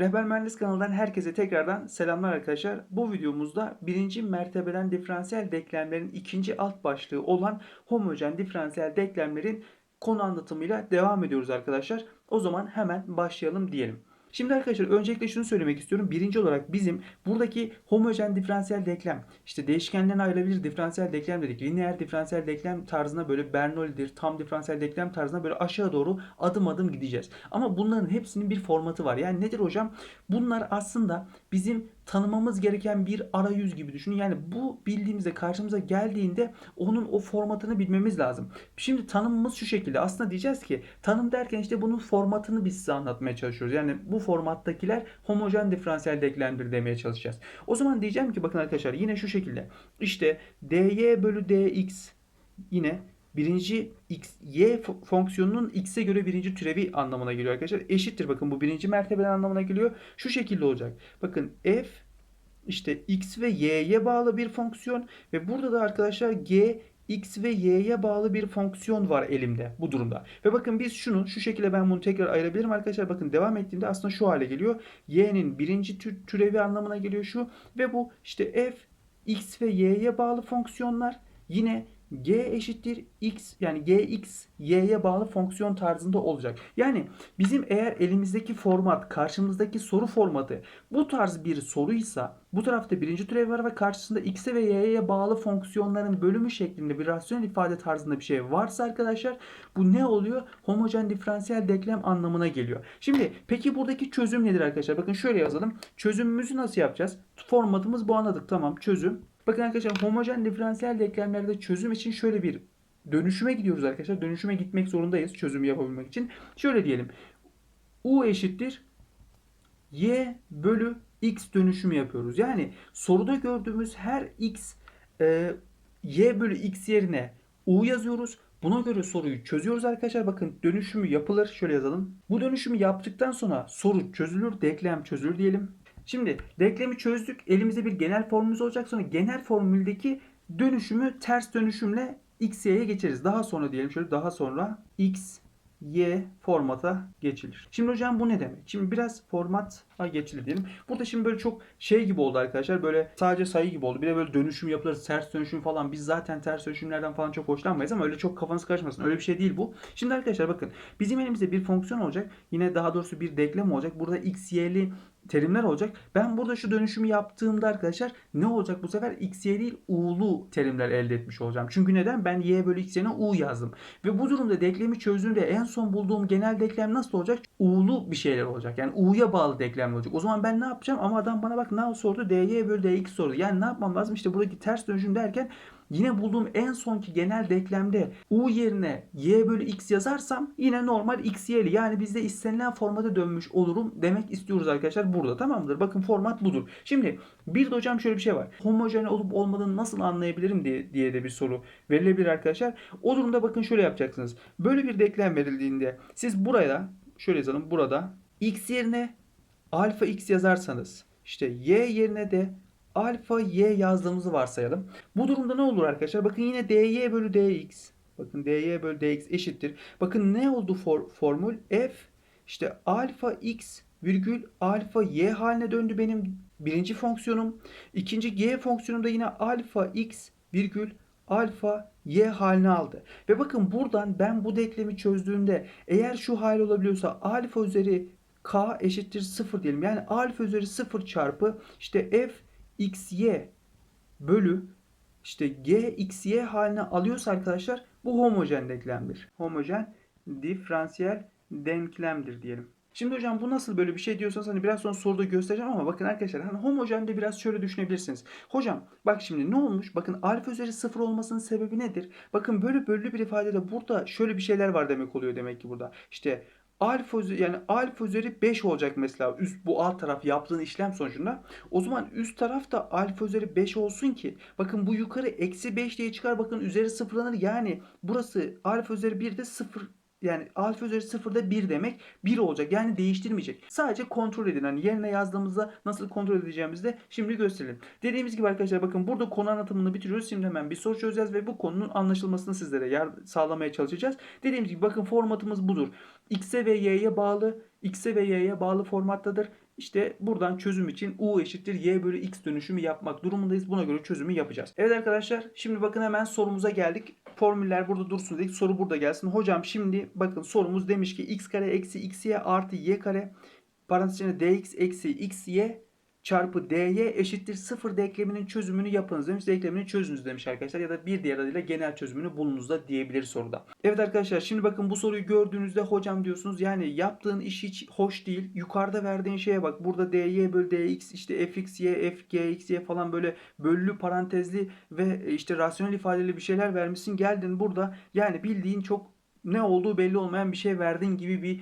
Rehber Mühendis kanalından herkese tekrardan selamlar arkadaşlar. Bu videomuzda birinci mertebeden diferansiyel denklemlerin ikinci alt başlığı olan homojen diferansiyel denklemlerin konu anlatımıyla devam ediyoruz arkadaşlar. O zaman hemen başlayalım diyelim. Şimdi arkadaşlar öncelikle şunu söylemek istiyorum. Birinci olarak bizim buradaki homojen diferansiyel denklem, işte değişkenden ayrılabilir diferansiyel denklem dedik. Lineer diferansiyel denklem tarzına böyle Bernoulli'dir, tam diferansiyel denklem tarzına böyle aşağı doğru adım adım gideceğiz. Ama bunların hepsinin bir formatı var. Yani nedir hocam? Bunlar aslında bizim tanımamız gereken bir arayüz gibi düşünün. Yani bu bildiğimizde karşımıza geldiğinde onun o formatını bilmemiz lazım. Şimdi tanımımız şu şekilde. Aslında diyeceğiz ki tanım derken işte bunun formatını biz size anlatmaya çalışıyoruz. Yani bu formattakiler homojen diferansiyel denklemdir demeye çalışacağız. O zaman diyeceğim ki bakın arkadaşlar yine şu şekilde. İşte dy bölü dx yine birinci x, y fonksiyonunun x'e göre birinci türevi anlamına geliyor arkadaşlar. Eşittir bakın bu birinci mertebeden anlamına geliyor. Şu şekilde olacak. Bakın f işte x ve y'ye bağlı bir fonksiyon ve burada da arkadaşlar g x ve y'ye bağlı bir fonksiyon var elimde bu durumda. Ve bakın biz şunu şu şekilde ben bunu tekrar ayırabilirim arkadaşlar. Bakın devam ettiğimde aslında şu hale geliyor. y'nin birinci tü türevi anlamına geliyor şu ve bu işte f x ve y'ye bağlı fonksiyonlar yine g eşittir x yani gx y'ye bağlı fonksiyon tarzında olacak. Yani bizim eğer elimizdeki format karşımızdaki soru formatı bu tarz bir soruysa bu tarafta birinci türev var ve karşısında x'e ve y'ye bağlı fonksiyonların bölümü şeklinde bir rasyonel ifade tarzında bir şey varsa arkadaşlar bu ne oluyor? Homojen diferansiyel denklem anlamına geliyor. Şimdi peki buradaki çözüm nedir arkadaşlar? Bakın şöyle yazalım. Çözümümüzü nasıl yapacağız? Formatımız bu anladık. Tamam çözüm. Bakın arkadaşlar homojen diferansiyel denklemlerde çözüm için şöyle bir dönüşüme gidiyoruz arkadaşlar. Dönüşüme gitmek zorundayız çözüm yapabilmek için. Şöyle diyelim. U eşittir y bölü x dönüşümü yapıyoruz. Yani soruda gördüğümüz her x e, y bölü x yerine u yazıyoruz. Buna göre soruyu çözüyoruz arkadaşlar. Bakın dönüşümü yapılır. Şöyle yazalım. Bu dönüşümü yaptıktan sonra soru çözülür, denklem çözülür diyelim. Şimdi denklemi çözdük. Elimizde bir genel formülümüz olacak. Sonra genel formüldeki dönüşümü ters dönüşümle x, y'ye geçeriz. Daha sonra diyelim şöyle daha sonra x, y formata geçilir. Şimdi hocam bu ne demek? Şimdi biraz formata geçilir diyelim. Burada şimdi böyle çok şey gibi oldu arkadaşlar. Böyle sadece sayı gibi oldu. Bir de böyle dönüşüm yapılır. Ters dönüşüm falan. Biz zaten ters dönüşümlerden falan çok hoşlanmayız ama öyle çok kafanız karışmasın. Öyle bir şey değil bu. Şimdi arkadaşlar bakın. Bizim elimizde bir fonksiyon olacak. Yine daha doğrusu bir denklem olacak. Burada x, y'li terimler olacak. Ben burada şu dönüşümü yaptığımda arkadaşlar ne olacak bu sefer x, y değil u'lu terimler elde etmiş olacağım. Çünkü neden? Ben y bölü x yerine u yazdım. Ve bu durumda denklemi çözdüğümde en son bulduğum genel denklem nasıl olacak? U'lu bir şeyler olacak. Yani u'ya bağlı denklem olacak. O zaman ben ne yapacağım? Ama adam bana bak ne sordu? dy bölü dx sordu. Yani ne yapmam lazım? İşte buradaki ters dönüşüm derken Yine bulduğum en sonki genel denklemde u yerine y bölü x yazarsam yine normal x y'li yani bizde istenilen formata dönmüş olurum demek istiyoruz arkadaşlar burada tamam mıdır? Bakın format budur. Şimdi bir de hocam şöyle bir şey var. Homojen olup olmadığını nasıl anlayabilirim diye, diye de bir soru verilebilir arkadaşlar. O durumda bakın şöyle yapacaksınız. Böyle bir denklem verildiğinde siz buraya şöyle yazalım burada x yerine alfa x yazarsanız işte y yerine de alfa y yazdığımızı varsayalım. Bu durumda ne olur arkadaşlar? Bakın yine dy bölü dx. Bakın dy bölü dx eşittir. Bakın ne oldu for, formül? f işte alfa x virgül alfa y haline döndü benim birinci fonksiyonum. İkinci g fonksiyonum da yine alfa x virgül alfa y halini aldı. Ve bakın buradan ben bu denklemi çözdüğümde eğer şu hal olabiliyorsa alfa üzeri k eşittir 0 diyelim. Yani alfa üzeri 0 çarpı işte f xy bölü işte g xy haline alıyorsa arkadaşlar bu homojen denklemdir. Homojen diferansiyel denklemdir diyelim. Şimdi hocam bu nasıl böyle bir şey diyorsanız hani biraz sonra soruda göstereceğim ama bakın arkadaşlar hani homojen de biraz şöyle düşünebilirsiniz. Hocam bak şimdi ne olmuş? Bakın alfa üzeri sıfır olmasının sebebi nedir? Bakın böyle bölü bir ifadede burada şöyle bir şeyler var demek oluyor demek ki burada. İşte alfa yani alfa üzeri 5 olacak mesela üst bu alt taraf yaptığın işlem sonucunda. O zaman üst taraf da alfa üzeri 5 olsun ki bakın bu yukarı eksi 5 diye çıkar bakın üzeri sıfırlanır yani burası alfa üzeri 1 de 0 yani alfa üzeri 0'da 1 demek 1 olacak. Yani değiştirmeyecek. Sadece kontrol edin. Hani yerine yazdığımızda nasıl kontrol edeceğimizi de şimdi gösterelim. Dediğimiz gibi arkadaşlar bakın burada konu anlatımını bitiriyoruz. Şimdi hemen bir soru çözeceğiz ve bu konunun anlaşılmasını sizlere sağlamaya çalışacağız. Dediğimiz gibi bakın formatımız budur. X'e ve Y'ye bağlı, X'e ve Y'ye bağlı formattadır. İşte buradan çözüm için u eşittir y bölü x dönüşümü yapmak durumundayız. Buna göre çözümü yapacağız. Evet arkadaşlar şimdi bakın hemen sorumuza geldik. Formüller burada dursun dedik. Soru burada gelsin. Hocam şimdi bakın sorumuz demiş ki x kare eksi xy artı y kare parantez içinde dx eksi xy çarpı dy eşittir 0 denkleminin çözümünü yapınız demiş. Denklemini çözünüz demiş arkadaşlar. Ya da bir diğer adıyla genel çözümünü bulunuz da diyebilir soruda. Evet arkadaşlar şimdi bakın bu soruyu gördüğünüzde hocam diyorsunuz yani yaptığın iş hiç hoş değil. Yukarıda verdiğin şeye bak. Burada dy bölü dx işte fxy fgxy falan böyle böllü parantezli ve işte rasyonel ifadeli bir şeyler vermişsin. Geldin burada yani bildiğin çok ne olduğu belli olmayan bir şey verdin gibi bir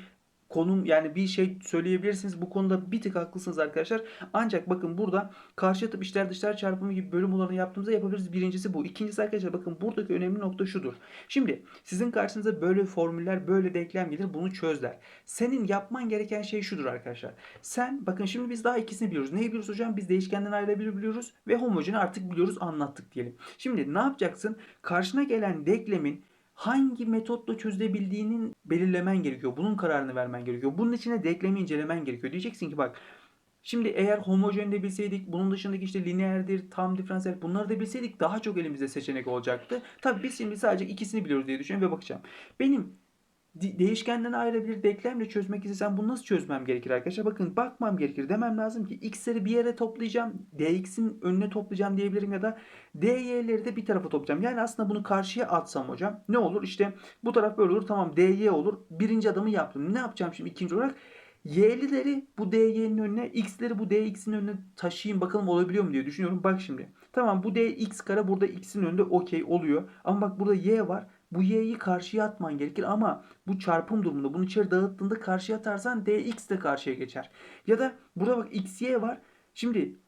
konum yani bir şey söyleyebilirsiniz. Bu konuda bir tık haklısınız arkadaşlar. Ancak bakın burada karşıtı içler dışlar çarpımı gibi bölüm olanı yaptığımızda yapabiliriz. Birincisi bu. İkincisi arkadaşlar bakın buradaki önemli nokta şudur. Şimdi sizin karşınıza böyle formüller böyle denklem gelir. Bunu çözler. Senin yapman gereken şey şudur arkadaşlar. Sen bakın şimdi biz daha ikisini biliyoruz. Neyi biliyoruz hocam? Biz değişkenden ayrılabilir biliyoruz ve homojeni artık biliyoruz anlattık diyelim. Şimdi ne yapacaksın? Karşına gelen denklemin hangi metotla çözebildiğinin belirlemen gerekiyor. Bunun kararını vermen gerekiyor. Bunun içine denklemi incelemen gerekiyor. Diyeceksin ki bak Şimdi eğer homojen de bilseydik, bunun dışındaki işte lineerdir, tam diferansiyel bunları da bilseydik daha çok elimizde seçenek olacaktı. Tabii biz şimdi sadece ikisini biliyoruz diye düşünüyorum ve bakacağım. Benim de- değişkenden ayrılabilir denklemle çözmek istesem bunu nasıl çözmem gerekir arkadaşlar? Bakın bakmam gerekir. Demem lazım ki x'leri bir yere toplayacağım. dx'in önüne toplayacağım diyebilirim ya da dy'leri de bir tarafa toplayacağım. Yani aslında bunu karşıya atsam hocam ne olur? İşte bu taraf böyle olur. Tamam dy olur. Birinci adımı yaptım. Ne yapacağım şimdi ikinci olarak? Y'lileri bu dy'nin önüne, x'leri bu dx'in önüne taşıyayım bakalım olabiliyor mu diye düşünüyorum. Bak şimdi. Tamam bu dx kare burada x'in önünde okey oluyor. Ama bak burada y var. Bu y'yi karşıya atman gerekir ama bu çarpım durumunda bunu içeri dağıttığında karşıya atarsan dx de karşıya geçer. Ya da burada bak xy var. Şimdi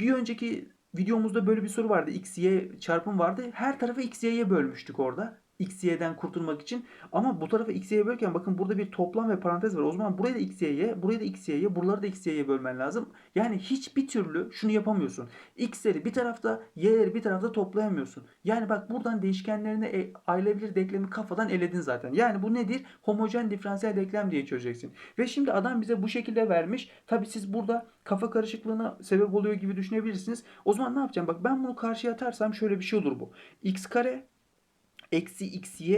bir önceki videomuzda böyle bir soru vardı. xy çarpım vardı. Her tarafı xy'ye bölmüştük orada. Xy'den kurtulmak için. Ama bu tarafa xy'ye bölürken bakın burada bir toplam ve parantez var. O zaman burayı da xy'ye, burayı da xy'ye, buraları da xy'ye bölmen lazım. Yani hiçbir türlü şunu yapamıyorsun. x'leri bir tarafta, y'leri bir tarafta toplayamıyorsun. Yani bak buradan değişkenlerine e, ayrılabilir denklemi kafadan eledin zaten. Yani bu nedir? Homojen diferansiyel denklem diye çözeceksin. Ve şimdi adam bize bu şekilde vermiş. Tabi siz burada kafa karışıklığına sebep oluyor gibi düşünebilirsiniz. O zaman ne yapacağım? Bak ben bunu karşıya atarsam şöyle bir şey olur bu. x kare eksi xy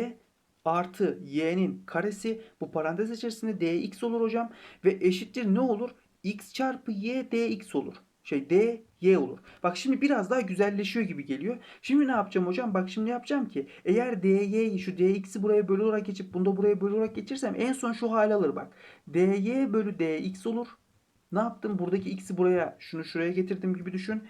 artı y'nin karesi bu parantez içerisinde dx olur hocam. Ve eşittir ne olur? x çarpı y dx olur. Şey d y olur. Bak şimdi biraz daha güzelleşiyor gibi geliyor. Şimdi ne yapacağım hocam? Bak şimdi yapacağım ki eğer dy'yi şu dx'i buraya bölü olarak geçip bunu da buraya bölü olarak geçirsem en son şu hale alır bak. dy bölü dx olur. Ne yaptım? Buradaki x'i buraya şunu şuraya getirdim gibi düşün.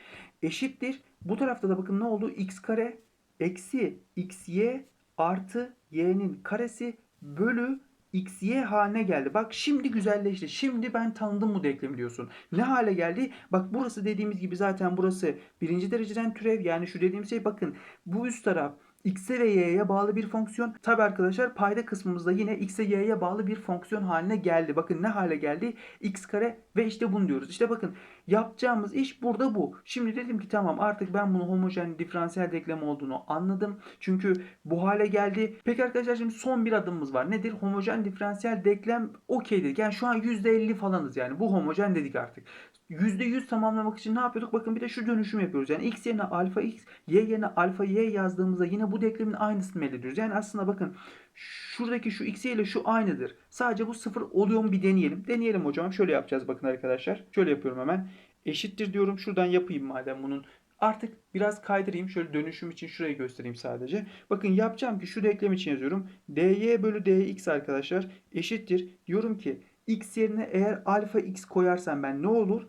Eşittir. Bu tarafta da bakın ne oldu? x kare eksi xy artı y'nin karesi bölü xy haline geldi. Bak şimdi güzelleşti. Şimdi ben tanıdım bu denklemi diyorsun. Ne hale geldi? Bak burası dediğimiz gibi zaten burası birinci dereceden türev. Yani şu dediğim şey bakın bu üst taraf x'e ve y'ye bağlı bir fonksiyon. Tabi arkadaşlar payda kısmımızda yine x'e y'ye bağlı bir fonksiyon haline geldi. Bakın ne hale geldi? x kare ve işte bunu diyoruz. İşte bakın yapacağımız iş burada bu. Şimdi dedim ki tamam artık ben bunu homojen diferansiyel denklem olduğunu anladım. Çünkü bu hale geldi. Peki arkadaşlar şimdi son bir adımımız var. Nedir? Homojen diferansiyel denklem okey dedik. Yani şu an %50 falanız yani. Bu homojen dedik artık. %100 tamamlamak için ne yapıyorduk? Bakın bir de şu dönüşüm yapıyoruz. Yani x yerine alfa x, y yerine alfa y yazdığımızda yine bu denklemin aynısını elde ediyoruz. Yani aslında bakın şuradaki şu x ile şu aynıdır. Sadece bu sıfır oluyor mu bir deneyelim. Deneyelim hocam. Şöyle yapacağız bakın arkadaşlar. Şöyle yapıyorum hemen. Eşittir diyorum. Şuradan yapayım madem bunun. Artık biraz kaydırayım. Şöyle dönüşüm için şurayı göstereyim sadece. Bakın yapacağım ki şu denklem için yazıyorum. dy bölü dx arkadaşlar eşittir. Diyorum ki x yerine eğer alfa x koyarsam ben ne olur?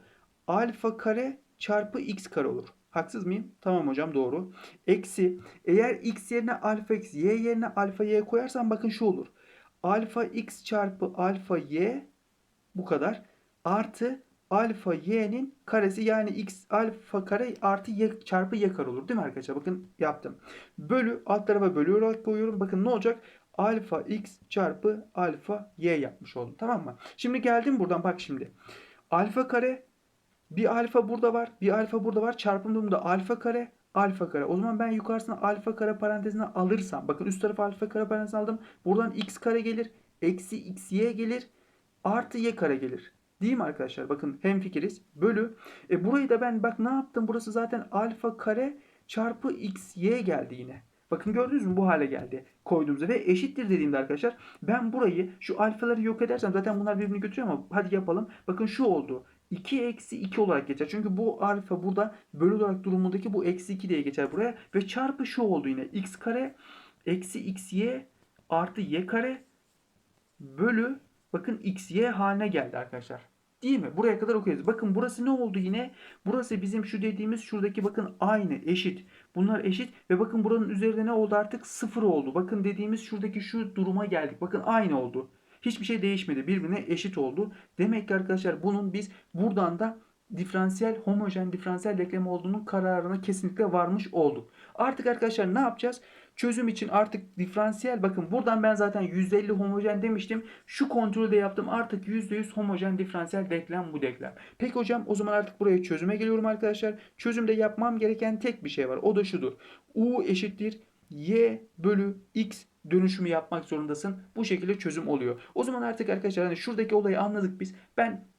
Alfa kare çarpı x kare olur. Haksız mıyım? Tamam hocam doğru. Eksi eğer x yerine alfa x y yerine alfa y koyarsam bakın şu olur. Alfa x çarpı alfa y bu kadar. Artı alfa y'nin karesi yani x alfa kare artı y çarpı y kare olur. Değil mi arkadaşlar? Bakın yaptım. Bölü alt tarafa bölü olarak koyuyorum. Bakın ne olacak? Alfa x çarpı alfa y yapmış oldum. Tamam mı? Şimdi geldim buradan bak şimdi. Alfa kare bir alfa burada var. Bir alfa burada var. Çarpım durumunda alfa kare alfa kare. O zaman ben yukarısına alfa kare parantezine alırsam. Bakın üst tarafa alfa kare parantezine aldım. Buradan x kare gelir. Eksi xy gelir. Artı y kare gelir. Değil mi arkadaşlar? Bakın hemfikiriz. Bölü. E burayı da ben bak ne yaptım? Burası zaten alfa kare çarpı x y geldi yine. Bakın gördünüz mü bu hale geldi koyduğumuzda ve eşittir dediğimde arkadaşlar ben burayı şu alfaları yok edersem zaten bunlar birbirini götürüyor ama hadi yapalım. Bakın şu oldu. 2 eksi 2 olarak geçer. Çünkü bu alfa burada bölü olarak durumundaki bu eksi 2 diye geçer buraya. Ve çarpı şu oldu yine. x kare eksi xy artı y kare bölü bakın xy haline geldi arkadaşlar. Değil mi? Buraya kadar okuyoruz. Bakın burası ne oldu yine? Burası bizim şu dediğimiz şuradaki bakın aynı eşit. Bunlar eşit ve bakın buranın üzerinde ne oldu artık? Sıfır oldu. Bakın dediğimiz şuradaki şu duruma geldik. Bakın aynı oldu. Hiçbir şey değişmedi. Birbirine eşit oldu. Demek ki arkadaşlar bunun biz buradan da diferansiyel, homojen diferansiyel denklem olduğunun kararına kesinlikle varmış olduk. Artık arkadaşlar ne yapacağız? Çözüm için artık diferansiyel bakın buradan ben zaten %50 homojen demiştim. Şu kontrolü de yaptım. Artık %100 homojen diferansiyel denklem bu denklem. Peki hocam o zaman artık buraya çözüme geliyorum arkadaşlar. Çözümde yapmam gereken tek bir şey var. O da şudur. U eşittir y bölü x dönüşümü yapmak zorundasın. Bu şekilde çözüm oluyor. O zaman artık arkadaşlar hani şuradaki olayı anladık biz. Ben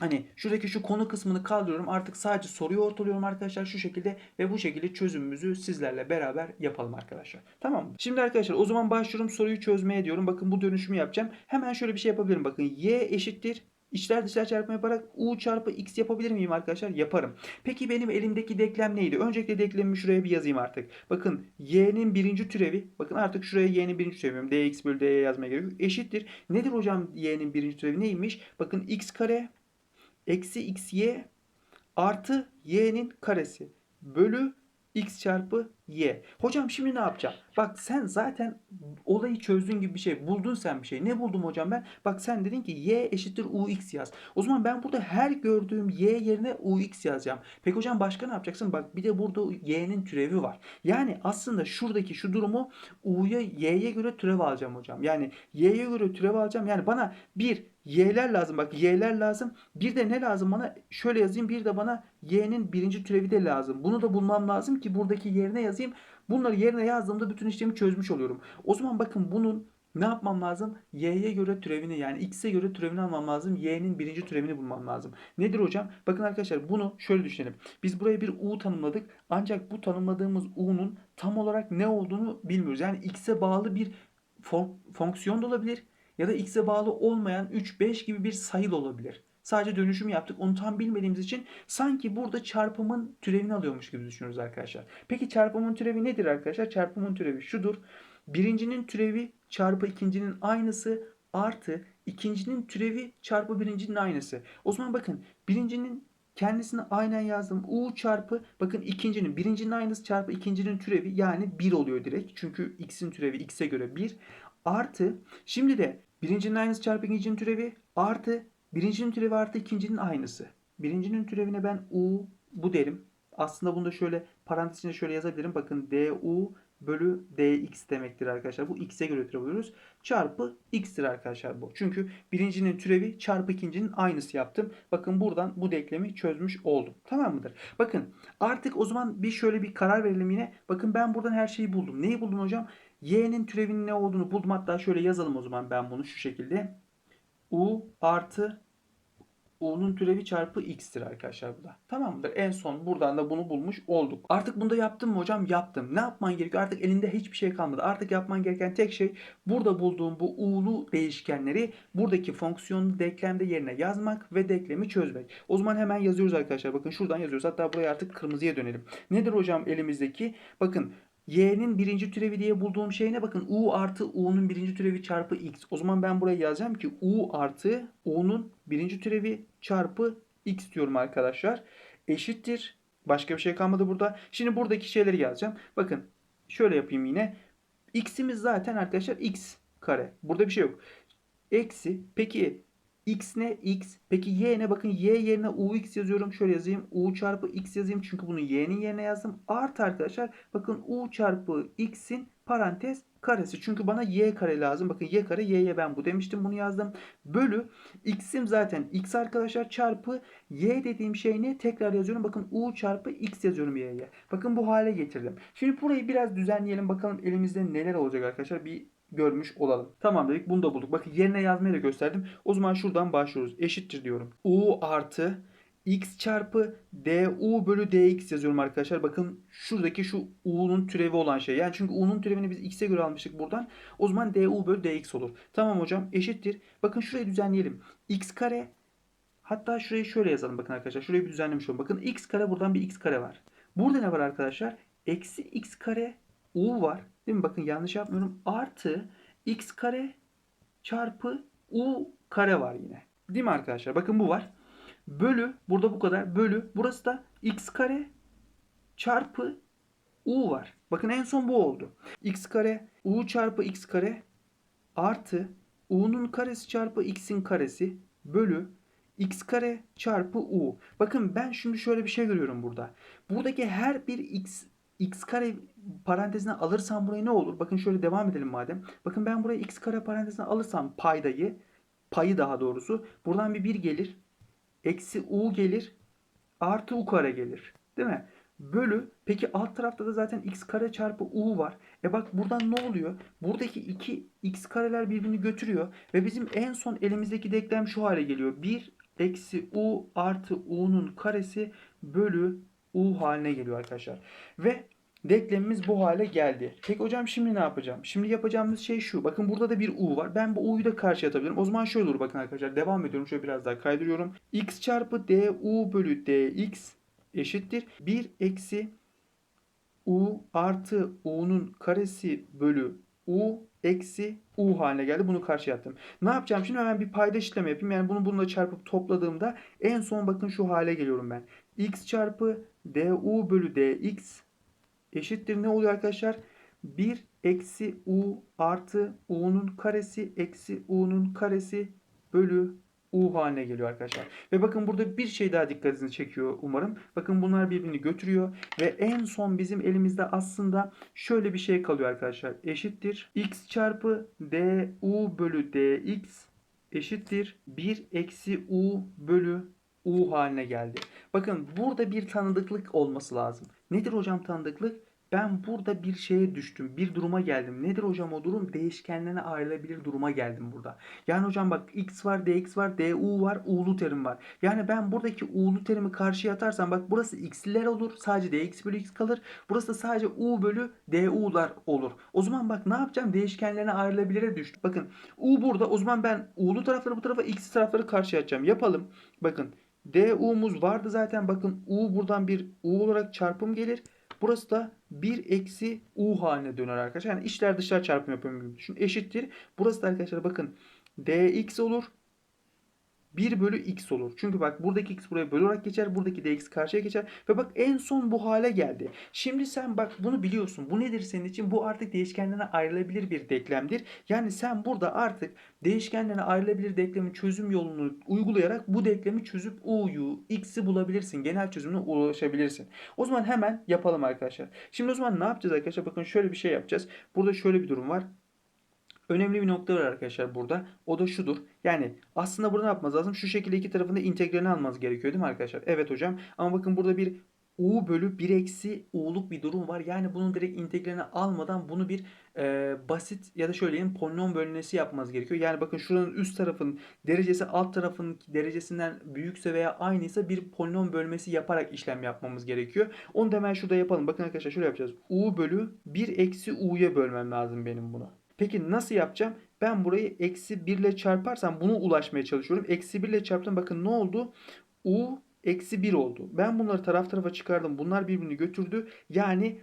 Hani şuradaki şu konu kısmını kaldırıyorum. Artık sadece soruyu ortalıyorum arkadaşlar şu şekilde ve bu şekilde çözümümüzü sizlerle beraber yapalım arkadaşlar. Tamam mı? Şimdi arkadaşlar o zaman başlıyorum soruyu çözmeye diyorum. Bakın bu dönüşümü yapacağım. Hemen şöyle bir şey yapabilirim. Bakın y eşittir İçler dışlar çarpma yaparak u çarpı x yapabilir miyim arkadaşlar? Yaparım. Peki benim elimdeki denklem neydi? Öncelikle denklemimi şuraya bir yazayım artık. Bakın y'nin birinci türevi. Bakın artık şuraya y'nin birinci türevi. dx bölü dy yazmaya gerek yok. Eşittir. Nedir hocam y'nin birinci türevi neymiş? Bakın x kare eksi xy artı y'nin karesi bölü x çarpı y. Hocam şimdi ne yapacağım? Bak sen zaten olayı çözdüğün gibi bir şey. Buldun sen bir şey. Ne buldum hocam ben? Bak sen dedin ki y eşittir ux yaz. O zaman ben burada her gördüğüm y yerine ux yazacağım. Peki hocam başka ne yapacaksın? Bak bir de burada y'nin türevi var. Yani aslında şuradaki şu durumu u'ya y'ye göre türev alacağım hocam. Yani y'ye göre türev alacağım. Yani bana bir y'ler lazım. Bak y'ler lazım. Bir de ne lazım bana? Şöyle yazayım. Bir de bana y'nin birinci türevi de lazım. Bunu da bulmam lazım ki buradaki yerine yazayım. Bunları yerine yazdığımda bütün işlemi çözmüş oluyorum. O zaman bakın bunun ne yapmam lazım? Y'ye göre türevini yani x'e göre türevini almam lazım. Y'nin birinci türevini bulmam lazım. Nedir hocam? Bakın arkadaşlar bunu şöyle düşünelim. Biz buraya bir u tanımladık. Ancak bu tanımladığımız u'nun tam olarak ne olduğunu bilmiyoruz. Yani x'e bağlı bir fonksiyon da olabilir. Ya da x'e bağlı olmayan 3, 5 gibi bir sayı da olabilir. Sadece dönüşüm yaptık. Onu tam bilmediğimiz için sanki burada çarpımın türevini alıyormuş gibi düşünüyoruz arkadaşlar. Peki çarpımın türevi nedir arkadaşlar? Çarpımın türevi şudur. Birincinin türevi çarpı ikincinin aynısı artı ikincinin türevi çarpı birincinin aynısı. O zaman bakın birincinin kendisini aynen yazdım. U çarpı bakın ikincinin birincinin aynısı çarpı ikincinin türevi yani 1 oluyor direkt. Çünkü x'in türevi x'e göre 1 artı şimdi de birincinin aynısı çarpı ikincinin türevi artı Birincinin türevi artı ikincinin aynısı. Birincinin türevine ben u bu derim. Aslında bunu da şöyle parantez içinde şöyle yazabilirim. Bakın du bölü dx demektir arkadaşlar. Bu x'e göre türev alıyoruz. Çarpı x'tir arkadaşlar bu. Çünkü birincinin türevi çarpı ikincinin aynısı yaptım. Bakın buradan bu denklemi çözmüş oldum. Tamam mıdır? Bakın artık o zaman bir şöyle bir karar verelim yine. Bakın ben buradan her şeyi buldum. Neyi buldum hocam? y'nin türevinin ne olduğunu buldum. Hatta şöyle yazalım o zaman ben bunu şu şekilde u artı u'nun türevi çarpı x'tir arkadaşlar bu da. Tamam mıdır? En son buradan da bunu bulmuş olduk. Artık bunu da yaptım mı hocam? Yaptım. Ne yapman gerekiyor? Artık elinde hiçbir şey kalmadı. Artık yapman gereken tek şey burada bulduğum bu u'lu değişkenleri buradaki fonksiyonlu denklemde yerine yazmak ve denklemi çözmek. O zaman hemen yazıyoruz arkadaşlar. Bakın şuradan yazıyoruz. Hatta buraya artık kırmızıya dönelim. Nedir hocam elimizdeki? Bakın y'nin birinci türevi diye bulduğum şey ne? Bakın u artı u'nun birinci türevi çarpı x. O zaman ben buraya yazacağım ki u artı u'nun birinci türevi çarpı x diyorum arkadaşlar. Eşittir. Başka bir şey kalmadı burada. Şimdi buradaki şeyleri yazacağım. Bakın şöyle yapayım yine. x'imiz zaten arkadaşlar x kare. Burada bir şey yok. Eksi. Peki X ne? X. Peki Y ne? Bakın Y yerine UX yazıyorum. Şöyle yazayım. U çarpı X yazayım. Çünkü bunu Y'nin yerine yazdım. Artı arkadaşlar bakın U çarpı X'in parantez karesi. Çünkü bana Y kare lazım. Bakın Y kare Y'ye ben bu demiştim. Bunu yazdım. Bölü X'im zaten X arkadaşlar çarpı Y dediğim şey ne? Tekrar yazıyorum. Bakın U çarpı X yazıyorum Y'ye. Bakın bu hale getirdim. Şimdi burayı biraz düzenleyelim. Bakalım elimizde neler olacak arkadaşlar. Bir görmüş olalım. Tamam dedik bunu da bulduk. Bakın yerine yazmayı da gösterdim. O zaman şuradan başlıyoruz. Eşittir diyorum. U artı x çarpı du bölü dx yazıyorum arkadaşlar. Bakın şuradaki şu u'nun türevi olan şey. Yani çünkü u'nun türevini biz x'e göre almıştık buradan. O zaman du bölü dx olur. Tamam hocam eşittir. Bakın şurayı düzenleyelim. x kare hatta şurayı şöyle yazalım bakın arkadaşlar. Şurayı bir düzenlemiş olalım. Bakın x kare buradan bir x kare var. Burada ne var arkadaşlar? Eksi x kare u var. Değil mi? Bakın yanlış yapmıyorum. Artı x kare çarpı u kare var yine. Değil mi arkadaşlar? Bakın bu var. Bölü burada bu kadar. Bölü burası da x kare çarpı u var. Bakın en son bu oldu. x kare u çarpı x kare artı u'nun karesi çarpı x'in karesi bölü x kare çarpı u. Bakın ben şimdi şöyle bir şey görüyorum burada. Buradaki her bir x x kare parantezine alırsam buraya ne olur? Bakın şöyle devam edelim madem. Bakın ben buraya x kare parantezine alırsam paydayı, payı daha doğrusu. Buradan bir 1 gelir. Eksi u gelir. Artı u kare gelir. Değil mi? Bölü. Peki alt tarafta da zaten x kare çarpı u var. E bak buradan ne oluyor? Buradaki iki x kareler birbirini götürüyor. Ve bizim en son elimizdeki denklem şu hale geliyor. 1 eksi u artı u'nun karesi bölü u haline geliyor arkadaşlar. Ve denklemimiz bu hale geldi. Peki hocam şimdi ne yapacağım? Şimdi yapacağımız şey şu. Bakın burada da bir u var. Ben bu u'yu da karşıya atabilirim. O zaman şöyle olur bakın arkadaşlar. Devam ediyorum. Şöyle biraz daha kaydırıyorum. x çarpı du bölü dx eşittir. 1 eksi u artı u'nun karesi bölü u eksi u haline geldi. Bunu karşıya attım. Ne yapacağım? Şimdi hemen bir payda işlemi yapayım. Yani bunu bununla çarpıp topladığımda en son bakın şu hale geliyorum ben. X çarpı du bölü dx eşittir ne oluyor arkadaşlar? 1 eksi u artı u'nun karesi eksi u'nun karesi bölü u haline geliyor arkadaşlar. Ve bakın burada bir şey daha dikkatinizi çekiyor umarım. Bakın bunlar birbirini götürüyor ve en son bizim elimizde aslında şöyle bir şey kalıyor arkadaşlar. Eşittir x çarpı du bölü dx eşittir 1 eksi u bölü u haline geldi. Bakın burada bir tanıdıklık olması lazım. Nedir hocam tanıdıklık? Ben burada bir şeye düştüm. Bir duruma geldim. Nedir hocam o durum? Değişkenlerine ayrılabilir duruma geldim burada. Yani hocam bak x var, dx var, du var, u'lu terim var. Yani ben buradaki u'lu terimi karşıya atarsam bak burası x'liler olur. Sadece dx bölü x kalır. Burası da sadece u bölü du'lar olur. O zaman bak ne yapacağım? Değişkenlerine ayrılabilire düştüm. Bakın u burada. O zaman ben u'lu tarafları bu tarafa, x'li tarafları karşıya atacağım. Yapalım. Bakın du'muz vardı zaten. Bakın u buradan bir u olarak çarpım gelir. Burası da 1 eksi u haline döner arkadaşlar. Yani içler dışlar çarpım yapıyorum gibi düşün. Eşittir. Burası da arkadaşlar bakın dx olur. 1 bölü x olur. Çünkü bak buradaki x buraya bölü olarak geçer. Buradaki dx karşıya geçer. Ve bak en son bu hale geldi. Şimdi sen bak bunu biliyorsun. Bu nedir senin için? Bu artık değişkenlerine ayrılabilir bir denklemdir. Yani sen burada artık değişkenlerine ayrılabilir denklemin çözüm yolunu uygulayarak bu denklemi çözüp u'yu, x'i bulabilirsin. Genel çözümüne ulaşabilirsin. O zaman hemen yapalım arkadaşlar. Şimdi o zaman ne yapacağız arkadaşlar? Bakın şöyle bir şey yapacağız. Burada şöyle bir durum var. Önemli bir nokta var arkadaşlar burada. O da şudur. Yani aslında burada ne yapmamız lazım? Şu şekilde iki tarafında integralini almanız gerekiyor değil mi arkadaşlar? Evet hocam. Ama bakın burada bir u bölü 1 eksi u'luk bir durum var. Yani bunun direkt integralini almadan bunu bir e, basit ya da şöyle diyeyim polinom bölünmesi yapmanız gerekiyor. Yani bakın şuranın üst tarafın derecesi alt tarafın derecesinden büyükse veya aynıysa bir polinom bölmesi yaparak işlem yapmamız gerekiyor. Onu da hemen şurada yapalım. Bakın arkadaşlar şöyle yapacağız. u bölü 1 eksi u'ya bölmem lazım benim bunu. Peki nasıl yapacağım? Ben burayı eksi 1 ile çarparsam bunu ulaşmaya çalışıyorum. Eksi 1 ile çarptım. Bakın ne oldu? U eksi 1 oldu. Ben bunları taraf tarafa çıkardım. Bunlar birbirini götürdü. Yani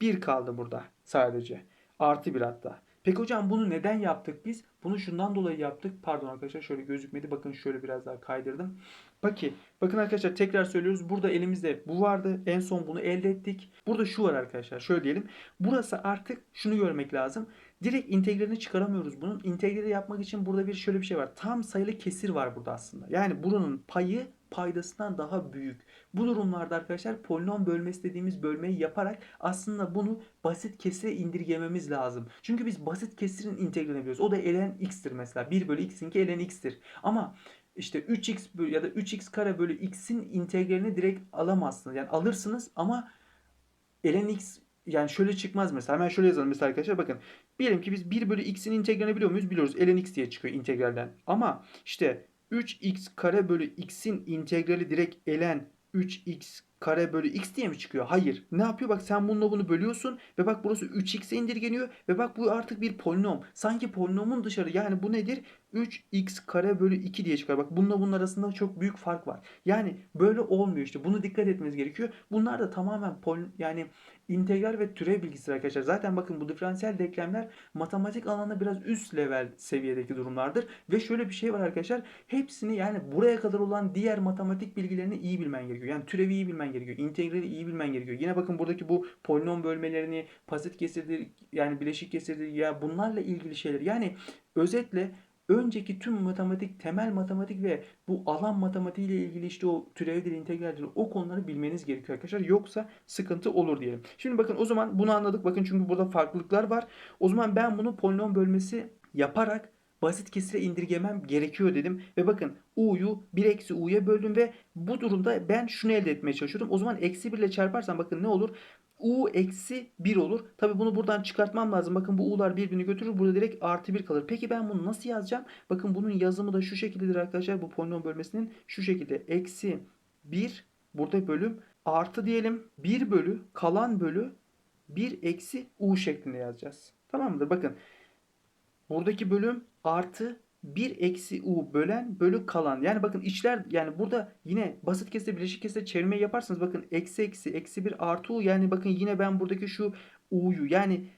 1 kaldı burada sadece. Artı 1 hatta. Peki hocam bunu neden yaptık biz? Bunu şundan dolayı yaptık. Pardon arkadaşlar şöyle gözükmedi. Bakın şöyle biraz daha kaydırdım. Peki bakın arkadaşlar tekrar söylüyoruz. Burada elimizde bu vardı. En son bunu elde ettik. Burada şu var arkadaşlar. Şöyle diyelim. Burası artık şunu görmek lazım. Direkt integralini çıkaramıyoruz bunun. İntegrali yapmak için burada bir şöyle bir şey var. Tam sayılı kesir var burada aslında. Yani buranın payı paydasından daha büyük. Bu durumlarda arkadaşlar polinom bölmesi dediğimiz bölmeyi yaparak aslında bunu basit kesire indirgememiz lazım. Çünkü biz basit kesirin integralini biliyoruz. O da ln x'tir mesela. 1 bölü x'inki ln x'tir. Ama işte 3x bölü ya da 3x kare bölü x'in integralini direkt alamazsınız. Yani alırsınız ama ln x yani şöyle çıkmaz mesela. Hemen şöyle yazalım mesela arkadaşlar bakın. Diyelim ki biz 1 bölü x'in integralini biliyor muyuz? Biliyoruz. ln x diye çıkıyor integralden. Ama işte 3x kare bölü x'in integrali direkt ln 3x kare bölü x diye mi çıkıyor? Hayır. Ne yapıyor? Bak sen bununla bunu bölüyorsun ve bak burası 3x'e indirgeniyor ve bak bu artık bir polinom. Sanki polinomun dışarı yani bu nedir? 3x kare bölü 2 diye çıkar. Bak bununla bunun arasında çok büyük fark var. Yani böyle olmuyor işte. Bunu dikkat etmeniz gerekiyor. Bunlar da tamamen pol yani integral ve türev bilgisi arkadaşlar. Zaten bakın bu diferansiyel denklemler matematik alanında biraz üst level seviyedeki durumlardır. Ve şöyle bir şey var arkadaşlar. Hepsini yani buraya kadar olan diğer matematik bilgilerini iyi bilmen gerekiyor. Yani türevi iyi bilmen gerekiyor. integrali iyi bilmen gerekiyor. Yine bakın buradaki bu polinom bölmelerini, pasit kesirdir, yani bileşik kesirdir ya bunlarla ilgili şeyler. Yani özetle önceki tüm matematik, temel matematik ve bu alan matematiği ile ilgili işte o türevdir, integraldir o konuları bilmeniz gerekiyor arkadaşlar. Yoksa sıkıntı olur diyelim. Şimdi bakın o zaman bunu anladık. Bakın çünkü burada farklılıklar var. O zaman ben bunu polinom bölmesi yaparak basit kesire indirgemem gerekiyor dedim. Ve bakın u'yu 1 eksi u'ya böldüm ve bu durumda ben şunu elde etmeye çalışıyordum. O zaman eksi 1 ile çarparsam bakın ne olur? U eksi 1 olur. Tabi bunu buradan çıkartmam lazım. Bakın bu u'lar birbirini götürür. Burada direkt artı 1 kalır. Peki ben bunu nasıl yazacağım? Bakın bunun yazımı da şu şekildedir arkadaşlar. Bu polinom bölmesinin şu şekilde. Eksi 1 burada bölüm artı diyelim 1 bölü kalan bölü 1 eksi u şeklinde yazacağız. Tamam mıdır? Bakın buradaki bölüm artı 1 eksi u bölen bölü kalan. Yani bakın içler yani burada yine basit kesre bileşik kesre çevirmeyi yaparsanız bakın eksi eksi eksi 1 artı u yani bakın yine ben buradaki şu u'yu yani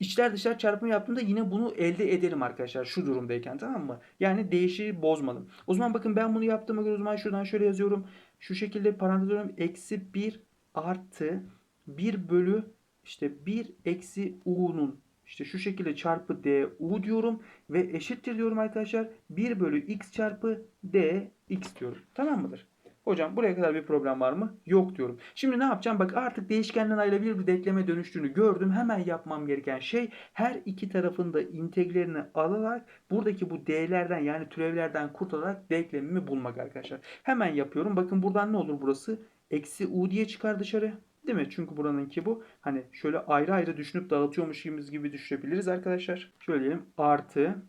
içler dışlar çarpımı yaptığımda yine bunu elde ederim arkadaşlar şu durumdayken tamam mı? Yani değişiği bozmadım. O zaman bakın ben bunu yaptığıma göre o zaman şuradan şöyle yazıyorum. Şu şekilde parantez alıyorum. Eksi 1 artı 1 bölü işte 1 eksi u'nun işte şu şekilde çarpı du diyorum ve eşittir diyorum arkadaşlar. 1 bölü x çarpı dx diyorum. Tamam mıdır? Hocam buraya kadar bir problem var mı? Yok diyorum. Şimdi ne yapacağım? Bak artık değişkenden ayrılabilir bir denkleme dönüştüğünü gördüm. Hemen yapmam gereken şey her iki tarafın da integralini alarak buradaki bu d'lerden yani türevlerden kurtularak denklemimi bulmak arkadaşlar. Hemen yapıyorum. Bakın buradan ne olur burası? Eksi u diye çıkar dışarı. Değil mi? Çünkü buranınki bu. Hani şöyle ayrı ayrı düşünüp dağıtıyormuşuz gibi düşünebiliriz arkadaşlar. Şöyle diyelim. Artı.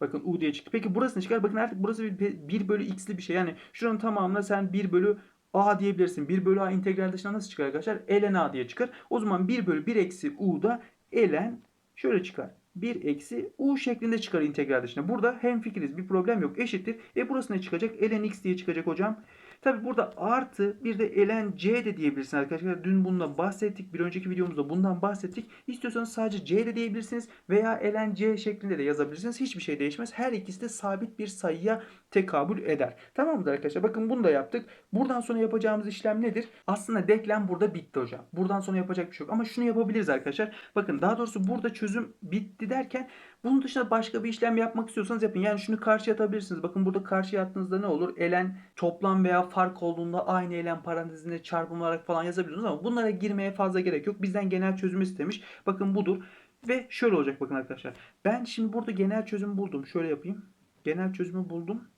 Bakın u diye çıktı. Peki burası ne çıkar? Bakın artık burası bir 1 bölü x'li bir şey. Yani şuranın tamamına sen 1 bölü a diyebilirsin. 1 bölü a integral dışına nasıl çıkar arkadaşlar? ln a diye çıkar. O zaman 1 bölü 1 eksi u da ln şöyle çıkar. 1 eksi u şeklinde çıkar integral dışına. Burada hem fikiriz bir problem yok. Eşittir. E burası ne çıkacak? ln x diye çıkacak hocam. Tabi burada artı bir de ln c de diyebilirsiniz arkadaşlar. Dün bundan bahsettik. Bir önceki videomuzda bundan bahsettik. İstiyorsanız sadece c de diyebilirsiniz veya ln c şeklinde de yazabilirsiniz. Hiçbir şey değişmez. Her ikisi de sabit bir sayıya tekabül eder. Tamam mıdır arkadaşlar? Bakın bunu da yaptık. Buradan sonra yapacağımız işlem nedir? Aslında denklem burada bitti hocam. Buradan sonra yapacak bir şey yok. Ama şunu yapabiliriz arkadaşlar. Bakın daha doğrusu burada çözüm bitti derken bunun dışında başka bir işlem yapmak istiyorsanız yapın. Yani şunu karşıya atabilirsiniz. Bakın burada karşıya attığınızda ne olur? Elen toplam veya fark olduğunda aynı elen parantezinde çarpım olarak falan yazabiliyorsunuz ama bunlara girmeye fazla gerek yok. Bizden genel çözüm istemiş. Bakın budur. Ve şöyle olacak bakın arkadaşlar. Ben şimdi burada genel çözüm buldum. Şöyle yapayım. Genel çözümü buldum.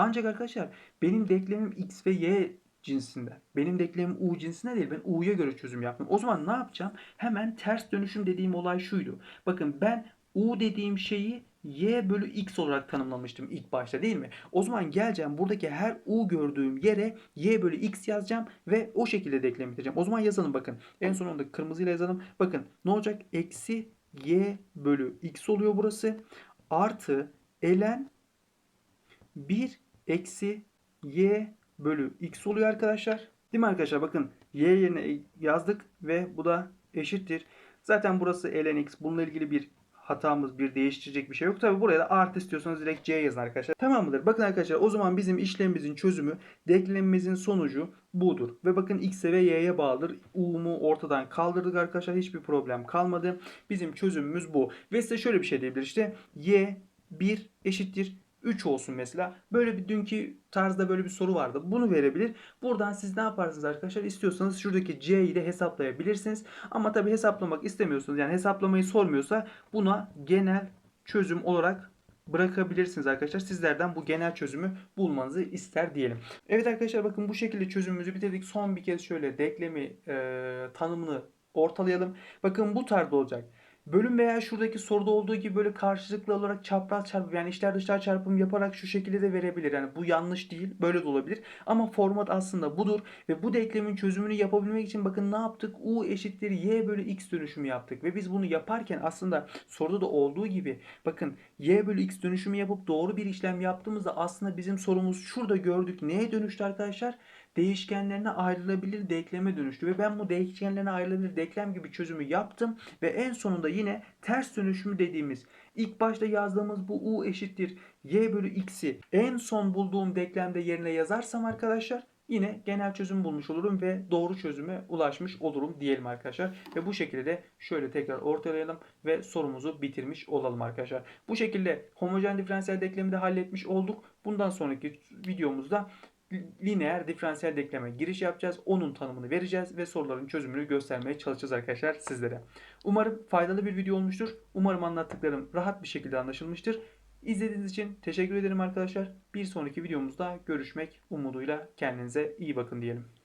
Ancak arkadaşlar benim denklemim x ve y cinsinde. Benim denklemim u cinsinde değil. Ben u'ya göre çözüm yaptım. O zaman ne yapacağım? Hemen ters dönüşüm dediğim olay şuydu. Bakın ben u dediğim şeyi y bölü x olarak tanımlamıştım ilk başta değil mi? O zaman geleceğim buradaki her u gördüğüm yere y bölü x yazacağım ve o şekilde denklem bitireceğim. O zaman yazalım bakın. En sonunda kırmızıyla yazalım. Bakın ne olacak? Eksi y bölü x oluyor burası. Artı ln 1 eksi y bölü x oluyor arkadaşlar. Değil mi arkadaşlar? Bakın y yerine yazdık ve bu da eşittir. Zaten burası ln x. Bununla ilgili bir hatamız bir değiştirecek bir şey yok. Tabi buraya da artı istiyorsanız direkt c yazın arkadaşlar. Tamam mıdır? Bakın arkadaşlar o zaman bizim işlemimizin çözümü denklemimizin sonucu budur. Ve bakın x'e ve y'ye bağlıdır. U'mu ortadan kaldırdık arkadaşlar. Hiçbir problem kalmadı. Bizim çözümümüz bu. Ve size şöyle bir şey diyebilir işte y 1 eşittir 3 olsun mesela. Böyle bir dünkü tarzda böyle bir soru vardı. Bunu verebilir. Buradan siz ne yaparsınız arkadaşlar? İstiyorsanız şuradaki c'yi de hesaplayabilirsiniz. Ama tabi hesaplamak istemiyorsunuz. Yani hesaplamayı sormuyorsa buna genel çözüm olarak bırakabilirsiniz arkadaşlar. Sizlerden bu genel çözümü bulmanızı ister diyelim. Evet arkadaşlar bakın bu şekilde çözümümüzü bitirdik. Son bir kez şöyle denklemi e, tanımını ortalayalım. Bakın bu tarzda olacak. Bölüm veya şuradaki soruda olduğu gibi böyle karşılıklı olarak çapraz çarpım yani içler dışlar çarpım yaparak şu şekilde de verebilir. Yani bu yanlış değil. Böyle de olabilir. Ama format aslında budur. Ve bu denklemin çözümünü yapabilmek için bakın ne yaptık? U eşittir y bölü x dönüşümü yaptık. Ve biz bunu yaparken aslında soruda da olduğu gibi bakın y bölü x dönüşümü yapıp doğru bir işlem yaptığımızda aslında bizim sorumuz şurada gördük. Neye dönüştü arkadaşlar? Değişkenlerine ayrılabilir denkleme dönüştü. Ve ben bu değişkenlerine ayrılabilir denklem gibi çözümü yaptım. Ve en sonunda yine ters dönüşümü dediğimiz ilk başta yazdığımız bu u eşittir y bölü x'i en son bulduğum denklemde yerine yazarsam arkadaşlar yine genel çözüm bulmuş olurum ve doğru çözüme ulaşmış olurum diyelim arkadaşlar. Ve bu şekilde de şöyle tekrar ortalayalım ve sorumuzu bitirmiş olalım arkadaşlar. Bu şekilde homojen diferansiyel denklemi de halletmiş olduk. Bundan sonraki videomuzda lineer diferansiyel denkleme giriş yapacağız. Onun tanımını vereceğiz ve soruların çözümünü göstermeye çalışacağız arkadaşlar sizlere. Umarım faydalı bir video olmuştur. Umarım anlattıklarım rahat bir şekilde anlaşılmıştır. İzlediğiniz için teşekkür ederim arkadaşlar. Bir sonraki videomuzda görüşmek umuduyla kendinize iyi bakın diyelim.